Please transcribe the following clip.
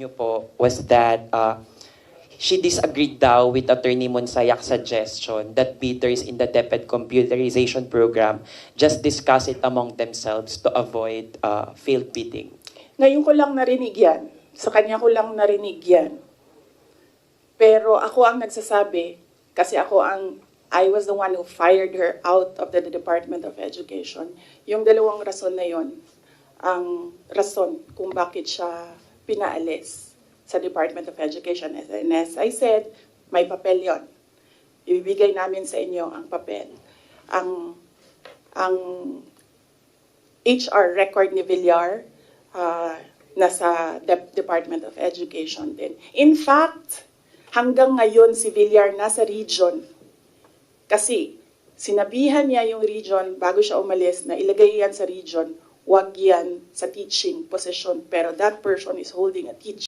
niyo po was that uh, she disagreed daw with Attorney Monsayak's suggestion that bidders in the DepEd computerization program just discuss it among themselves to avoid uh, failed bidding. Ngayon ko lang narinig yan. Sa kanya ko lang narinig yan. Pero ako ang nagsasabi, kasi ako ang, I was the one who fired her out of the Department of Education. Yung dalawang rason na yon ang rason kung bakit siya pinaalis sa Department of Education. And as I said, may papel yon. Ibibigay namin sa inyo ang papel. Ang, ang HR record ni Villar, uh, nasa Dep- Department of Education din. In fact, hanggang ngayon si Villar nasa region. Kasi sinabihan niya yung region bago siya umalis na ilagay yan sa region, wag yan sa teaching position. Pero that person is holding a teaching